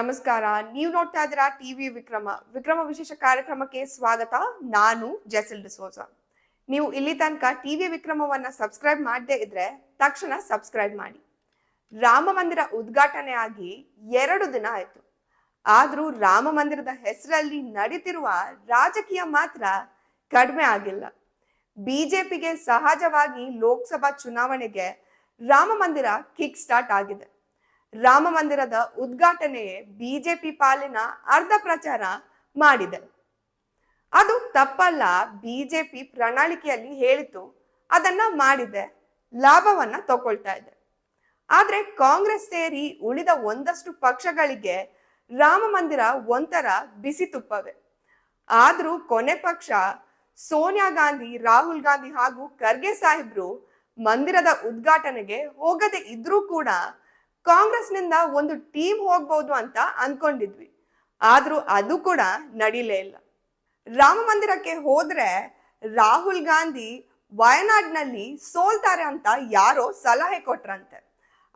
ನಮಸ್ಕಾರ, ನೀವು ನೋಡ್ತಾ ಇದ್ದೀರಾ ಟಿವಿ ವಿಕ್ರಮ. ವಿಕ್ರಮ ವಿಶೇಷ ಕಾರ್ಯಕ್ರಮಕ್ಕೆ ಸ್ವಾಗತ. ನಾನು ಜೆಸಿಲ್ ಡಿಸೋಜ. ನೀವು ಇಲ್ಲಿ ತನಕ ಟಿವಿ ವಿಕ್ರಮವನ್ನ ಸಬ್ಸ್ಕ್ರೈಬ್ ಮಾಡದೇ ಇದ್ರೆ ತಕ್ಷಣ ಸಬ್ಸ್ಕ್ರೈಬ್ ಮಾಡಿ. ರಾಮ ಮಂದಿರ ಉದ್ಘಾಟನೆ ಆಗಿ ಎರಡು ದಿನ ಆಯ್ತು. ಆದ್ರೂ ರಾಮ ಮಂದಿರದ ಹೆಸರಲ್ಲಿ ನಡೀತಿರುವ ರಾಜಕೀಯ ಮಾತ್ರ ಕಡಿಮೆ ಆಗಿಲ್ಲ. ಬಿಜೆಪಿಗೆ ಸಹಜವಾಗಿ ಲೋಕಸಭಾ ಚುನಾವಣೆಗೆ ರಾಮ ಮಂದಿರ ಕಿಕ್ ಸ್ಟಾರ್ಟ್ ಆಗಿದೆ. ರಾಮ ಮಂದಿರದ ಉದ್ಘಾಟನೆಯೇ ಬಿಜೆಪಿ ಪಾಲಿನ ಅರ್ಧ ಪ್ರಚಾರ ಮಾಡಿದೆ. ಅದು ತಪ್ಪಲ್ಲ, ಬಿಜೆಪಿ ಪ್ರಣಾಳಿಕೆಯಲ್ಲಿ ಹೇಳಿತು, ಅದನ್ನ ಮಾಡಿದೆ, ಲಾಭವನ್ನ ತಗೊಳ್ತಾ ಇದೆ. ಆದ್ರೆ ಕಾಂಗ್ರೆಸ್ ಸೇರಿ ಉಳಿದ ಒಂದಷ್ಟು ಪಕ್ಷಗಳಿಗೆ ರಾಮ ಮಂದಿರ ಒಂಥರ ಬಿಸಿ ತುಪ್ಪವೇ. ಆದ್ರೂ ಕೊನೆ ಪಕ್ಷ ಸೋನಿಯಾ ಗಾಂಧಿ, ರಾಹುಲ್ ಗಾಂಧಿ ಹಾಗೂ ಖರ್ಗೆ ಸಾಹೇಬ್ರು ಮಂದಿರದ ಉದ್ಘಾಟನೆಗೆ ಹೋಗದೆ ಇದ್ರೂ ಕೂಡ ಕಾಂಗ್ರೆಸ್ನಿಂದ ಒಂದು ಟೀಮ್ ಹೋಗ್ಬೋದು ಅಂತ ಅನ್ಕೊಂಡಿದ್ವಿ. ಆದ್ರೂ ಅದು ಕೂಡ ನಡೀಲೇ ಇಲ್ಲ. ರಾಮ ಮಂದಿರಕ್ಕೆ ಹೋದ್ರೆ ರಾಹುಲ್ ಗಾಂಧಿ ವಯನಾಡ್ನಲ್ಲಿ ಸೋಲ್ತಾರೆ ಅಂತ ಯಾರೋ ಸಲಹೆ ಕೊಟ್ರಂತೆ.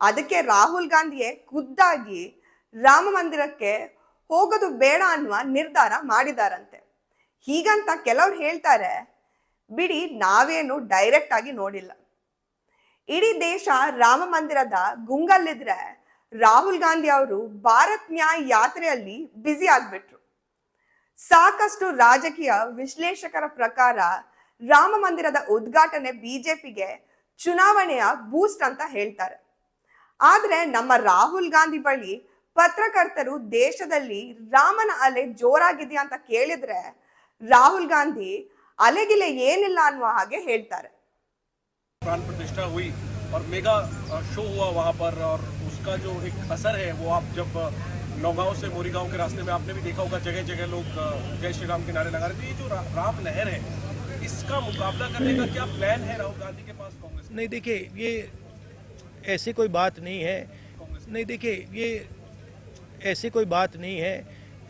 ಅದಕ್ಕೆ ರಾಹುಲ್ ಗಾಂಧಿಯೇ ಖುದ್ದಾಗಿ ರಾಮ ಮಂದಿರಕ್ಕೆ ಹೋಗೋದು ಬೇಡ ಅನ್ನುವ ನಿರ್ಧಾರ ಮಾಡಿದಾರಂತೆ. ಹೀಗಂತ ಕೆಲವ್ರು ಹೇಳ್ತಾರೆ, ಬಿಡಿ ನಾವೇನು ಡೈರೆಕ್ಟ್ ಆಗಿ ನೋಡಿಲ್ಲ. ಇಡೀ ದೇಶ ರಾಮ ಮಂದಿರದ ಗುಂಗಲ್ಲಿದ್ರೆ ರಾಹುಲ್ ಗಾಂಧಿ ಅವರು ಭಾರತ್ ನ್ಯಾಯ್ ಯಾತ್ರೆಯಲ್ಲಿ ಬ್ಯುಸಿ ಆಗ್ಬಿಟ್ರು. ಸಾಕಷ್ಟು ರಾಜಕೀಯ ವಿಶ್ಲೇಷಕರ ಪ್ರಕಾರ ರಾಮ ಮಂದಿರದ ಉದ್ಘಾಟನೆ ಬಿಜೆಪಿಗೆ ಚುನಾವಣೆಯ ಬೂಸ್ಟ್ ಅಂತ ಹೇಳ್ತಾರೆ. ಆದ್ರೆ ನಮ್ಮ ರಾಹುಲ್ ಗಾಂಧಿ ಬಳಿ ಪತ್ರಕರ್ತರು ದೇಶದಲ್ಲಿ ರಾಮನ ಅಲೆ ಜೋರಾಗಿದೆಯಾ ಅಂತ ಕೇಳಿದ್ರೆ ರಾಹುಲ್ ಗಾಂಧಿ ಅಲೆಗಿಲೆ ಏನಿಲ್ಲ ಅನ್ನುವ ಹಾಗೆ ಹೇಳ್ತಾರೆ. प्राण प्रतिष्ठा हुई और मेगा अ, शो हुआ वहाँ पर और उसका जो एक असर है वो आप जब अ, नौगांव से मोरीगांव के रास्ते में आपने भी देखा होगा जगह जगह लोग अ, जय श्री राम के नारे लगा रहे थे ये जो रा, राम लहर है इसका मुकाबला करने का क्या प्लान है राहुल गांधी के पास कांग्रेस का? नहीं देखिए ये ऐसी कोई बात नहीं है नहीं देखिए ये ऐसी कोई बात नहीं है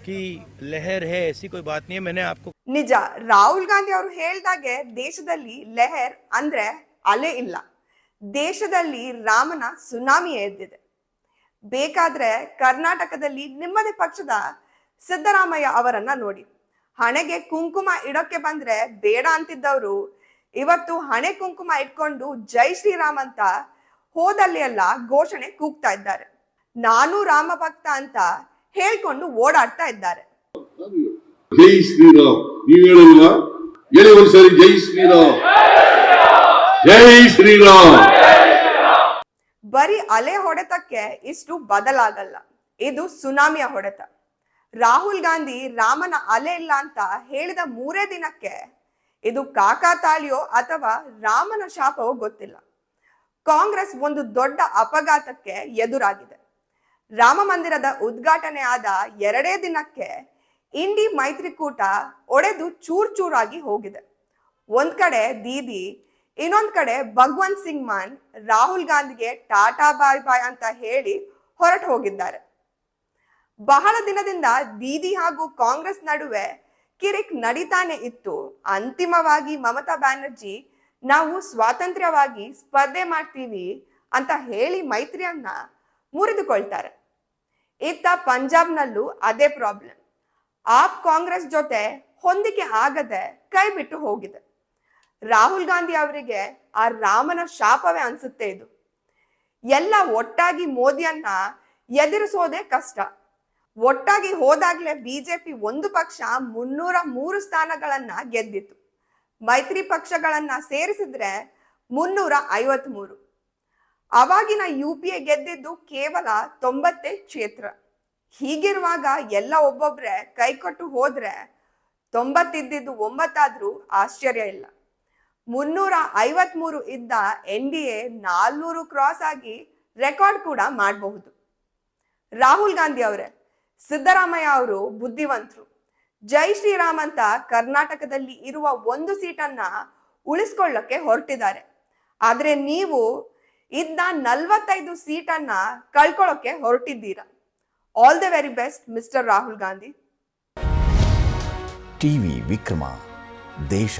कि लहर है ऐसी कोई बात नहीं है मैंने आपको ನಿಜ ರಾಹುಲ್ ಗಾಂಧಿ ಅವರು ಹೇಳ್ದಾಗೆ ದೇಶದಲ್ಲಿ ಲೆಹರ್ ಅಂದ್ರೆ ಅಲೆ ಇಲ್ಲ. ದೇಶದಲ್ಲಿ ರಾಮನ ಸುನಾಮಿ ಎದ್ದಿದೆ. ಬೇಕಾದ್ರೆ ಕರ್ನಾಟಕದಲ್ಲಿ ನಿಮ್ಮದೇ ಪಕ್ಷದ ಸಿದ್ದರಾಮಯ್ಯ ಅವರನ್ನ ನೋಡಿ. ಹಣೆಗೆ ಕುಂಕುಮ ಇಡೋಕೆ ಬಂದ್ರೆ ಬೇಡ ಅಂತಿದ್ದವರು. ಇವತ್ತು ಹಣೆ ಕುಂಕುಮ ಇಟ್ಕೊಂಡು ಜೈ ಶ್ರೀರಾಮ್ ಅಂತ ಹೋದಲ್ಲಿ ಎಲ್ಲ ಘೋಷಣೆ ಕೂಗ್ತಾ ಇದ್ದಾರೆ. ನಾನು ರಾಮ ಭಕ್ತ ಅಂತ ಹೇಳ್ಕೊಂಡು ಓಡಾಡ್ತಾ ಇದ್ದಾರೆ. ಜೈ ಶ್ರೀರಾಮ್. ನೀವ್ ಹೇಳಿ ಒಂದ್ಸರಿ ಜೈ ಶ್ರೀರಾಮ್? ಜೈ ಶ್ರೀರಾಮ್. ಬರೀ ಅಲೆ ಹೊಡೆತಕ್ಕೆ ಇಷ್ಟು ಬದಲಾಗಲ್ಲ. ಇದು ಸುನಾಮಿಯ ಹೊಡೆತ. ರಾಹುಲ್ ಗಾಂಧಿ ರಾಮನ ಅಲೆ ಇಲ್ಲ ಅಂತ ಹೇಳಿದ ಮೂರೇ ದಿನಕ್ಕೆ ಇದು ಕಾಕಾತಾಳಿಯೋ ಅಥವಾ ರಾಮನ ಶಾಪವೋ ಗೊತ್ತಿಲ್ಲ. ಕಾಂಗ್ರೆಸ್ ಒಂದು ದೊಡ್ಡ ಅಪಘಾತಕ್ಕೆ ಎದುರಾಗಿದೆ. ರಾಮ ಮಂದಿರದ ಉದ್ಘಾಟನೆ ಆದ ಎರಡೇ ದಿನಕ್ಕೆ ಇಂಡಿ ಮೈತ್ರಿಕೂಟ ಒಡೆದು ಚೂರ್ ಚೂರಾಗಿ ಹೋಗಿದೆ. ಒಂದ್ ಕಡೆ ದೀದಿ ಇನ್ನೊಂದ್ ಕಡೆ ಭಗವಂತ್ ಸಿಂಗ್ ಮಾನ್ ರಾಹುಲ್ ಗಾಂಧಿಗೆ ಟಾಟಾ ಬಾಯ್ ಬಾಯ್ ಅಂತ ಹೇಳಿ ಹೊರಟು ಹೋಗಿದ್ದಾರೆ. ಬಹಳ ದಿನದಿಂದ ದೀದಿ ಹಾಗೂ ಕಾಂಗ್ರೆಸ್ ನಡುವೆ ಕಿರಿಕ್ ನಡೀತಾನೆ ಇತ್ತು. ಅಂತಿಮವಾಗಿ ಮಮತಾ ಬ್ಯಾನರ್ಜಿ, ನಾವು ಸ್ವಾತಂತ್ರ್ಯವಾಗಿ ಸ್ಪರ್ಧೆ ಮಾಡ್ತೀವಿ ಅಂತ ಹೇಳಿ ಮೈತ್ರಿಯನ್ನ ಮುರಿದುಕೊಳ್ತಾರೆ. ಇತ್ತ ಪಂಜಾಬ್ನಲ್ಲೂ ಅದೇ ಪ್ರಾಬ್ಲಮ್ ಆಪ್ ಕಾಂಗ್ರೆಸ್ ಜೊತೆ ಹೊಂದಿಕೆ ಆಗದೆ ಕೈ ಬಿಟ್ಟು ಹೋಗಿದೆ. ರಾಹುಲ್ ಗಾಂಧಿ ಅವರಿಗೆ ಆ ರಾಮನ ಶಾಪವೇ ಅನ್ಸುತ್ತೆ ಇದು. ಎಲ್ಲ ಒಟ್ಟಾಗಿ ಮೋದಿಯನ್ನ ಎದುರಿಸೋದೇ ಕಷ್ಟ. ಒಟ್ಟಾಗಿ ಹೋದಾಗ್ಲೇ ಬಿಜೆಪಿ ಒಂದು ಪಕ್ಷ ಮುನ್ನೂರ ಮೂರು ಸ್ಥಾನಗಳನ್ನ ಗೆದ್ದಿತ್ತು. ಮೈತ್ರಿ ಪಕ್ಷಗಳನ್ನ ಸೇರಿಸಿದ್ರೆ ಮುನ್ನೂರ ಐವತ್ ಮೂರು ಅವಾಗಿನ ಯು ಪಿ ಎ ಗೆದ್ದಿದ್ದು ಕೇವಲ ತೊಂಬತ್ತೇ ಕ್ಷೇತ್ರ. ಹೀಗಿರುವಾಗ ಎಲ್ಲ ಒಬ್ಬೊಬ್ರೆ ಕೈಕೊಟ್ಟು ಹೋದ್ರೆ ತೊಂಬತ್ತಿದ್ದಿದ್ದು ಒಂಬತ್ತಾದ್ರೂ ಆಶ್ಚರ್ಯ ಇಲ್ಲ. ಮುನ್ನೂರ ಐವತ್ಮೂರು ಇದ್ದ ಎನ್ ಡಿ ಎ ನಾಲ್ನೂರು ಕ್ರಾಸ್ ಆಗಿ ರೆಕಾರ್ಡ್ ಕೂಡ ಮಾಡಬಹುದು. ರಾಹುಲ್ ಗಾಂಧಿ ಅವರೇ, ಸಿದ್ದರಾಮಯ್ಯ ಅವರು ಬುದ್ಧಿವಂತರು. ಜೈ ಶ್ರೀರಾಮ್ ಅಂತ ಕರ್ನಾಟಕದಲ್ಲಿ ಇರುವ ಒಂದು ಸೀಟನ್ನ ಉಳಿಸ್ಕೊಳ್ಳಕ್ಕೆ ಹೊರಟಿದ್ದಾರೆ. ಆದರೆ ನೀವು ಇದ್ದ ನಲ್ವತ್ತೈದು ಸೀಟನ್ನ ಕಳ್ಕೊಳ್ಳೋಕೆ ಹೊರಟಿದ್ದೀರಾ. All the very best mister Rahul Gandhi. TV Vikrama, ದೇಶ.